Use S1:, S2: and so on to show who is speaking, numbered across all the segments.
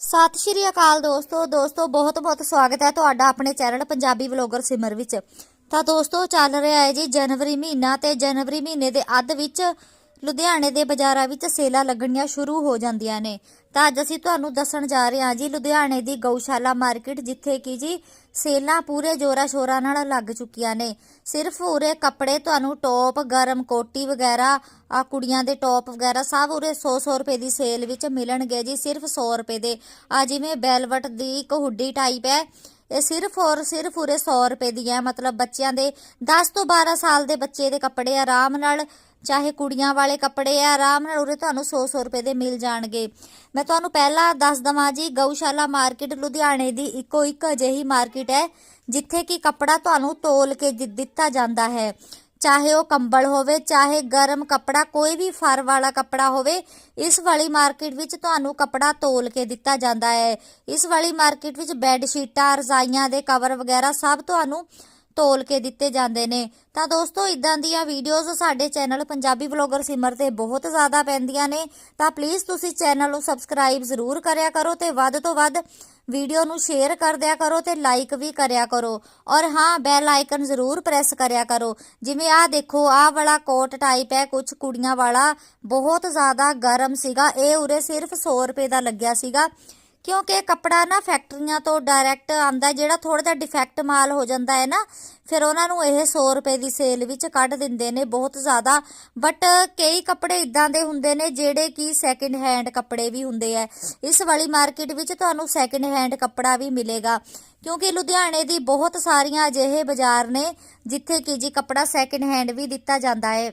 S1: ਸਤਿ ਸ਼੍ਰੀ ਅਕਾਲ ਦੋਸਤੋ ਦੋਸਤੋ ਬਹੁਤ ਬਹੁਤ ਸਵਾਗਤ ਹੈ ਤੁਹਾਡਾ ਆਪਣੇ ਚੈਨਲ ਪੰਜਾਬੀ ਵਲੋਗਰ ਸਿਮਰ ਵਿੱਚ। ਤਾਂ ਦੋਸਤੋ, ਚੱਲ ਰਿਹਾ ਹੈ ਜੀ ਜਨਵਰੀ ਮਹੀਨਾ ਤੇ ਜਨਵਰੀ ਮਹੀਨੇ ਦੇ ਅੱਧ ਵਿੱਚ ਲੁਧਿਆਣੇ ਦੇ ਬਾਜ਼ਾਰਾਂ ਵਿੱਚ ਸੇਲਾਂ ਲੱਗਣੀਆਂ ਸ਼ੁਰੂ ਹੋ ਜਾਂਦੀਆਂ ਨੇ। ਤਾਂ ਅੱਜ ਅਸੀਂ ਤੁਹਾਨੂੰ ਦੱਸਣ ਜਾ ਰਹੇ ਹਾਂ ਜੀ, ਲੁਧਿਆਣੇ ਦੀ ਗਊਸ਼ਾਲਾ ਮਾਰਕੀਟ, ਜਿੱਥੇ ਕਿ ਜੀ ਸੇਲਾਂ ਪੂਰੇ ਜੋਰਾ ਸ਼ੋਰਾਂ ਨਾਲ ਲੱਗ ਚੁੱਕੀਆਂ ਨੇ। ਸਿਰਫ ਉਰੇ ਕੱਪੜੇ ਤੁਹਾਨੂੰ ਟੌਪ, ਗਰਮ ਕੋਟੀ ਵਗੈਰਾ ਆ ਕੁੜੀਆਂ ਦੇ ਟੌਪ ਵਗੈਰਾ ਸਭ ਉਰੇ 100-100 ਰੁਪਏ ਦੀ ਸੇਲ ਵਿੱਚ ਮਿਲਣਗੇ ਜੀ, ਸਿਰਫ 100 ਰੁਪਏ ਦੇ। ਆ ਜਿਵੇਂ ਬੈਲਵਟ ਦੀ ਇੱਕ ਹੁੱਡੀ ਟਾਈਪ ਹੈ, ਇਹ ਸਿਰਫ ਔਰ ਸਿਰਫ ਉਰੇ 100 ਰੁਪਏ ਦੀ ਹੈ। ਮਤਲਬ ਬੱਚਿਆਂ ਦੇ 10 ਤੋਂ 12 ਸਾਲ ਦੇ ਬੱਚੇ ਦੇ ਕੱਪੜੇ ਆਰਾਮ ਨਾਲ ਚਾਹੇ ਕੁੜੀਆਂ ਵਾਲੇ ਕੱਪੜੇ ਆ, ਆਰਾਮ ਨਾਲ ਉਰੇ ਤੁਹਾਨੂੰ 100-100 ਰੁਪਏ ਦੇ ਮਿਲ ਜਾਣਗੇ। ਮੈਂ ਤੁਹਾਨੂੰ ਪਹਿਲਾਂ ਦੱਸ ਦਵਾਂ ਜੀ, ਗਊਸ਼ਾਲਾ ਮਾਰਕੀਟ ਲੁਧਿਆਣੇ ਦੀ ਇੱਕੋ ਇੱਕ ਅਜਿਹੀ ਮਾਰਕੀਟ ਹੈ, ਜਿੱਥੇ ਕਿ ਕੱਪੜਾ ਤੁਹਾਨੂੰ ਤੋਲ ਕੇ ਦਿੱਤਾ ਜਾਂਦਾ ਹੈ। ਚਾਹੇ ਉਹ ਕੰਬਲ ਹੋਵੇ, ਚਾਹੇ ਗਰਮ ਕੱਪੜਾ, ਕੋਈ ਵੀ ਫਰ ਵਾਲਾ ਕੱਪੜਾ ਹੋਵੇ, ਇਸ ਵਾਲੀ ਮਾਰਕੀਟ ਵਿੱਚ ਤੁਹਾਨੂੰ ਕੱਪੜਾ ਤੋਲ ਕੇ ਦਿੱਤਾ ਜਾਂਦਾ ਹੈ। ਇਸ ਵਾਲੀ ਮਾਰਕੀਟ ਵਿੱਚ ਬੈੱਡ ਸ਼ੀਟਾਂ ਰਜ਼ਾਈਆਂ ਦੇ ਕਵਰ ਵਗੈਰਾ ਸਭ ਤੁਹਾਨੂੰ ਤੋਲ ਕੇ ਦਿੱਤੇ ਜਾਂਦੇ ਨੇ। ਤਾਂ ਦੋਸਤੋ ਇਦਾਂ ਦੀਆਂ ਵੀਡੀਓਜ਼ ਸਾਡੇ ਚੈਨਲ ਪੰਜਾਬੀ ਵਲੌਗਰ ਸਿਮਰ ਤੇ ਬਹੁਤ ਜ਼ਿਆਦਾ ਪੈਂਦੀਆਂ ਨੇ। ਤਾਂ ਪਲੀਜ਼ ਤੁਸੀਂ ਚੈਨਲ ਨੂੰ ਸਬਸਕ੍ਰਾਈਬ ਜ਼ਰੂਰ ਕਰਿਆ ਕਰੋ ਤੇ ਵੱਧ ਤੋਂ ਵੱਧ ਵੀਡੀਓ ਨੂੰ ਸ਼ੇਅਰ ਕਰ ਦਿਆ ਕਰੋ ਤੇ ਲਾਈਕ ਵੀ ਕਰਿਆ ਕਰੋ। ਔਰ ਹਾਂ ਬੈਲ ਆਈਕਨ ਜ਼ਰੂਰ ਪ੍ਰੈਸ ਕਰਿਆ ਕਰੋ। ਜਿਵੇਂ ਆਹ ਦੇਖੋ, ਆਹ ਵਾਲਾ ਕੋਟ ਟਾਈਪ ਹੈ ਕੁਝ ਕੁੜੀਆਂ ਵਾਲਾ। ਬਹੁਤ ਜ਼ਿਆਦਾ ਗਰਮ ਸੀਗਾ। ਇਹ ਉਰੇ ਸਿਰਫ 100 ਰੁਪਏ ਦਾ ਲੱਗਿਆ ਸੀਗਾ। ਕਿਉਂਕਿ ਕੱਪੜਾ ਨਾ ਫੈਕਟਰੀਆਂ ਤੋਂ ਡਾਇਰੈਕਟ ਆਂਦਾ ਜਿਹੜਾ ਥੋੜਾ ਜਿਹਾ ਡਿਫੈਕਟ ਮਾਲ ਹੋ ਜਾਂਦਾ ਹੈ ਨਾ, ਫਿਰ ਉਹਨਾਂ ਨੂੰ ਇਹ 100 ਰੁਪਏ ਦੀ ਸੇਲ ਵਿੱਚ ਕੱਢ ਦਿੰਦੇ ਨੇ ਬਹੁਤ ਜ਼ਿਆਦਾ। ਬਟ ਕਈ ਕੱਪੜੇ ਇਦਾਂ ਦੇ ਹੁੰਦੇ ਨੇ ਜਿਹੜੇ ਕਿ ਸੈਕਿੰਡ ਹੈਂਡ ਕੱਪੜੇ ਵੀ ਹੁੰਦੇ ਆ। ਇਸ ਵਾਲੀ ਮਾਰਕੀਟ ਵਿੱਚ ਤੁਹਾਨੂੰ ਸੈਕਿੰਡ ਹੈਂਡ ਕੱਪੜਾ ਵੀ ਮਿਲੇਗਾ। ਕਿਉਂਕਿ ਲੁਧਿਆਣੇ ਦੀ ਬਹੁਤ ਸਾਰੀਆਂ ਅਜਿਹੇ ਬਾਜ਼ਾਰ ਨੇ, ਜਿੱਥੇ ਕਿ ਜੀ ਕੱਪੜਾ ਸੈਕਿੰਡ ਹੈਂਡ ਵੀ ਦਿੱਤਾ ਜਾਂਦਾ ਹੈ।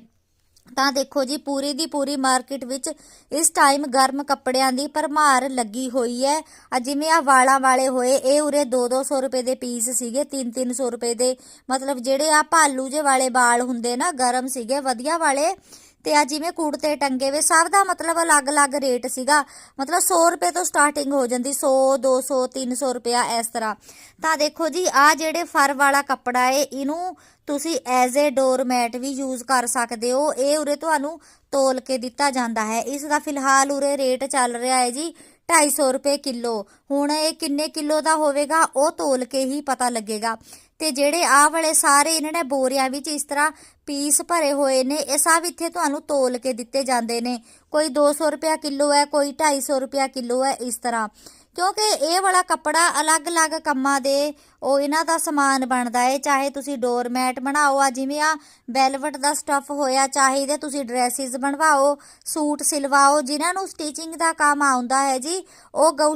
S1: ਤਾਂ ਦੇਖੋ ਜੀ, ਪੂਰੀ ਦੀ ਪੂਰੀ ਮਾਰਕੀਟ ਵਿੱਚ ਇਸ ਟਾਈਮ ਗਰਮ ਕੱਪੜਿਆਂ ਦੀ ਭਰਮਾਰ ਲੱਗੀ ਹੋਈ ਹੈ। ਆ ਜਿਵੇਂ ਆ ਵਾਲਾਂ ਵਾਲੇ ਹੋਏ, ਇਹ ਉਰੇ 2-200 ਰੁਪਏ ਦੇ ਪੀਸ ਸੀਗੇ 3-300 ਰੁਪਏ ਦੇ। ਮਤਲਬ ਜਿਹੜੇ ਆ ਭਾਲੂ ਜੇ ਵਾਲੇ ਵਾਲ ਹੁੰਦੇ ਨਾ, ਗਰਮ ਸੀਗੇ, ਵਧੀਆ ਵਾਲੇ ਤੇ ਆ ਜਿਵੇਂ ਕੁੜਤੇ ਟੰਗੇ ਵੇ, ਸਭ ਦਾ ਮਤਲਬ ਅਲੱਗ-ਅਲੱਗ ਰੇਟ ਸੀਗਾ। ਮਤਲਬ 100 ਰੁਪਏ ਤੋਂ ਸਟਾਰਟਿੰਗ ਹੋ ਜਾਂਦੀ 100 200 300 ਰੁਪਿਆ ਇਸ ਤਰ੍ਹਾਂ। ਤਾਂ ਦੇਖੋ ਜੀ ਆ ਜਿਹੜੇ ਫਰ ਵਾਲਾ ਕੱਪੜਾ ਏ, ਇਹਨੂੰ ਤੁਸੀਂ ਐਜ਼ ਏ ਡੋਰਮੈਟ ਵੀ ਯੂਜ਼ ਕਰ ਸਕਦੇ ਹੋ। ਇਹ ਉਰੇ ਤੁਹਾਨੂੰ ਤੋਲ ਕੇ ਦਿੱਤਾ ਜਾਂਦਾ ਹੈ। ਇਸ ਦਾ ਫਿਲਹਾਲ ਉਰੇ ਰੇਟ ਚੱਲ ਰਿਹਾ ਹੈ ਜੀ 250 ਰੁਪਏ ਕਿਲੋ। ਹੁਣ ਇਹ ਕਿੰਨੇ ਕਿਲੋ ਦਾ ਹੋਵੇਗਾ, ਉਹ ਤੋਲ ਕੇ ਹੀ ਪਤਾ ਲੱਗੇਗਾ। ਤੇ ਜਿਹੜੇ ਆਹ ਵਾਲੇ ਸਾਰੇ ਇਹਨਾਂ ਨੇ ਬੋਰੀਆਂ ਵਿੱਚ ਇਸ ਤਰ੍ਹਾਂ ਪੀਸ ਭਰੇ ਹੋਏ ਨੇ, ਇਹ ਸਭ ਇੱਥੇ ਤੁਹਾਨੂੰ ਤੋਲ ਕੇ ਦਿੱਤੇ ਜਾਂਦੇ ਨੇ। ਕੋਈ 200 ਰੁਪਿਆ ਕਿਲੋ ਹੈ, ਕੋਈ 250 ਰੁਪਿਆ ਕਿਲੋ ਹੈ ਇਸ ਤਰ੍ਹਾਂ। ਕਿਉਂਕਿ ਇਹ ਵਾਲਾ ਕੱਪੜਾ ਅਲੱਗ-ਅਲੱਗ ਕੰਮਾਂ ਦੇ ਉਹ ਇਹਨਾਂ ਦਾ ਸਮਾਨ ਬਣਦਾ ਹੈ ਚਾਹੇ ਤੁਸੀਂ ਡੋਰਮੈਟ ਬਣਾਓ, ਆ ਜਿਵੇਂ ਆ ਵੈਲਵਟ ਦਾ ਸਟੱਫ ਹੋਇਆ, ਚਾਹੇ ਇਹਦੇ ਤੁਸੀਂ ਡਰੈਸਿਸ ਬਣਵਾਓ, ਸੂਟ ਸਿਲਵਾਓ, ਜਿਨ੍ਹਾਂ ਨੂੰ ਸਟਿਚਿੰਗ ਦਾ ਕੰਮ ਆਉਂਦਾ ਹੈ ਜੀ, ਉਹ ਗਊ